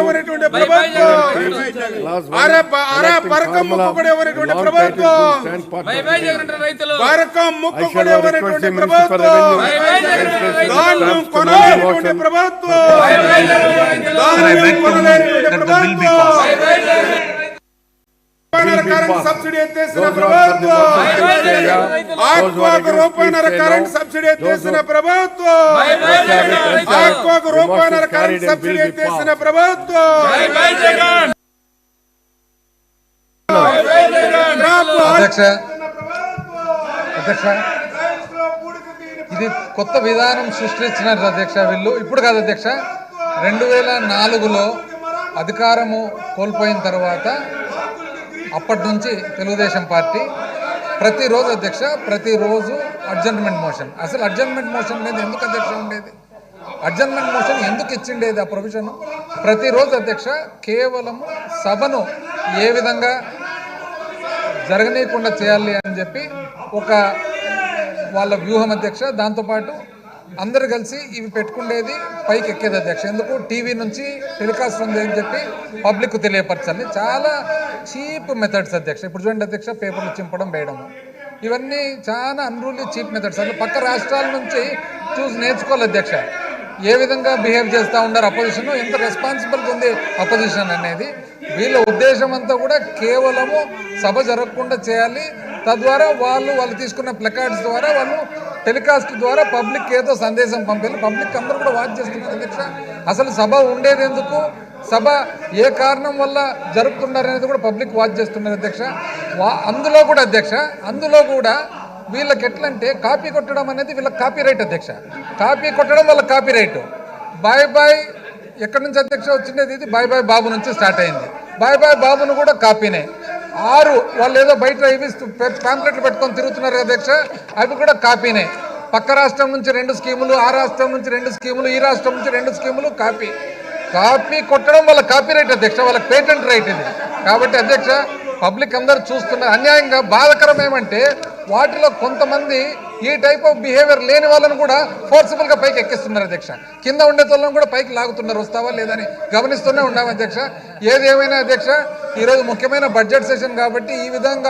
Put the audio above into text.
ఎవరైనటువంటి ప్రభుత్వం? అరే పరకం ముక్కకుడు ఎవరైనటువంటి ప్రభుత్వం? బై బై జగన్ అంటారు రైతులు. పరకం Municipal ప్రభుత్వం? ధాన్యం కొనలేనటువంటి ప్రభుత్వం? ధాన్యం కొనలేనటువంటి ప్రభుత్వం? సబ్సిడీ ఎత్తేసిన ప్రభుత్వం. ఆక్వాకు రూపాయన్నర కరెంట్ సబ్సిడీ ఎత్తేసిన ప్రభుత్వం. ఆక్వాకు రూపాయన్నర కరెంట్ సబ్సిడీ ఎత్తేసిన ప్రభుత్వం. అధ్యక్ష. అధ్యక్ష. ఇది కొత్త విధానం సృష్టించినారు అధ్యక్ష వీళ్ళు. ఇప్పుడు కాదు అధ్యక్ష. రెండు వేల నాలుగులో అధికారము కోల్పోయిన తర్వాత అప్పటి నుంచి తెలుగుదేశం పార్టీ ప్రతిరోజు అధ్యక్ష ప్రతిరోజు అడ్జర్న్మెంట్ మోషన్ అసలు అడ్జర్న్మెంట్ మోషన్ లేదు ఎందుకు అధ్యక్ష ఉండేది? అడ్జర్న్మెంట్ మోషన్ ఎందుకు ఇచ్చిండేది ఆ ప్రొవిజన్ ప్రతిరోజు అధ్యక్ష కేవలము సభను ఏ విధంగా జరగనీయకుండా చేయాలి అని చెప్పి ఒక వాళ్ళ వ్యూహం అధ్యక్ష దాంతోపాటు అందరు కలిసి ఇవి పెట్టుకునేది పైకి ఎక్కేది అధ్యక్ష. ఎందుకు? టీవీ నుంచి టెలికాస్ట్ ఉంది అని చెప్పి పబ్లిక్ తెలియపరచాలి. చాలా చీప్ మెథడ్స్ అధ్యక్ష. ఇప్పుడు చూడండి అధ్యక్ష పేపర్లు చింపడం వేయడము ఇవన్నీ చాలా అన్రూలీ చీప్ మెథడ్స్ అంటే పక్క రాష్ట్రాల నుంచి చూసి నేర్చుకోవాలి అధ్యక్ష. ఏ విధంగా బిహేవ్ చేస్తూ ఉన్నారు అపోజిషన్ ఎంత రెస్పాన్సిబిలిటీ ఉంది అపోజిషన్ అనేది. వీళ్ళ ఉద్దేశం అంతా కూడా కేవలము సభ జరగకుండా చేయాలి. తద్వారా వాళ్ళు వాళ్ళు తీసుకున్న ప్లకార్డ్స్ ద్వారా వాళ్ళు టెలికాస్ట్ ద్వారా పబ్లిక్ ఏదో సందేశం పంపారు. పబ్లిక్ అందరూ కూడా వాచ్ చేస్తున్నారు. అధ్యక్ష అసలు సభ ఉండేది ఎందుకు? సభ ఏ కారణం వల్ల జరుపుతున్నారు అనేది కూడా పబ్లిక్ వాచ్ చేస్తున్నారు అధ్యక్ష. వా అందులో కూడా అధ్యక్ష అందులో కూడా వీళ్ళకి ఎట్లంటే కాపీ కొట్టడం అనేది వీళ్ళకి కాపీ రైట్ అధ్యక్ష. కాపీ కొట్టడం వాళ్ళ కాపీ రైట్ బాయ్ బాయ్ ఎక్కడి నుంచి అధ్యక్ష వచ్చిండేది? ఇది బాయ్ బాయ్ బాబు నుంచి స్టార్ట్ అయింది. బాయ్ బాయ్ బాబును కూడా కాపీనే. ఆరు వాళ్ళు ఏదో బయట ఇవి ప్యాంప్లెట్లు పెట్టుకొని తిరుగుతున్నారు కదా అధ్యక్ష అవి కూడా కాపీనే. పక్క రాష్ట్రం నుంచి రెండు స్కీములు ఆ రాష్ట్రం నుంచి రెండు స్కీములు ఈ రాష్ట్రం నుంచి రెండు స్కీములు కాపీ. కాపీ కొట్టడం వాళ్ళ కాపీ రైట్ అధ్యక్ష వాళ్ళకి పేటెంట్ రైట్ ఇది. కాబట్టి అధ్యక్ష పబ్లిక్ అందరు చూస్తున్నారు అన్యాయంగా బాధకరం ఏమంటే వాటిలో కొంతమంది ఈ టైప్ ఆఫ్ బిహేవియర్ లేని వాళ్ళని కూడా ఫోర్సిబుల్గా పైకి ఎక్కిస్తున్నారు అధ్యక్ష. కింద ఉండే వాళ్ళని కూడా పైకి లాగుతున్నారు. వస్తావా లేదని గమనిస్తూనే ఉన్నాం అధ్యక్ష. ఏది ఏమైనా అధ్యక్ష ఈరోజు ముఖ్యమైన బడ్జెట్ సెషన్ కాబట్టి ఈ విధంగా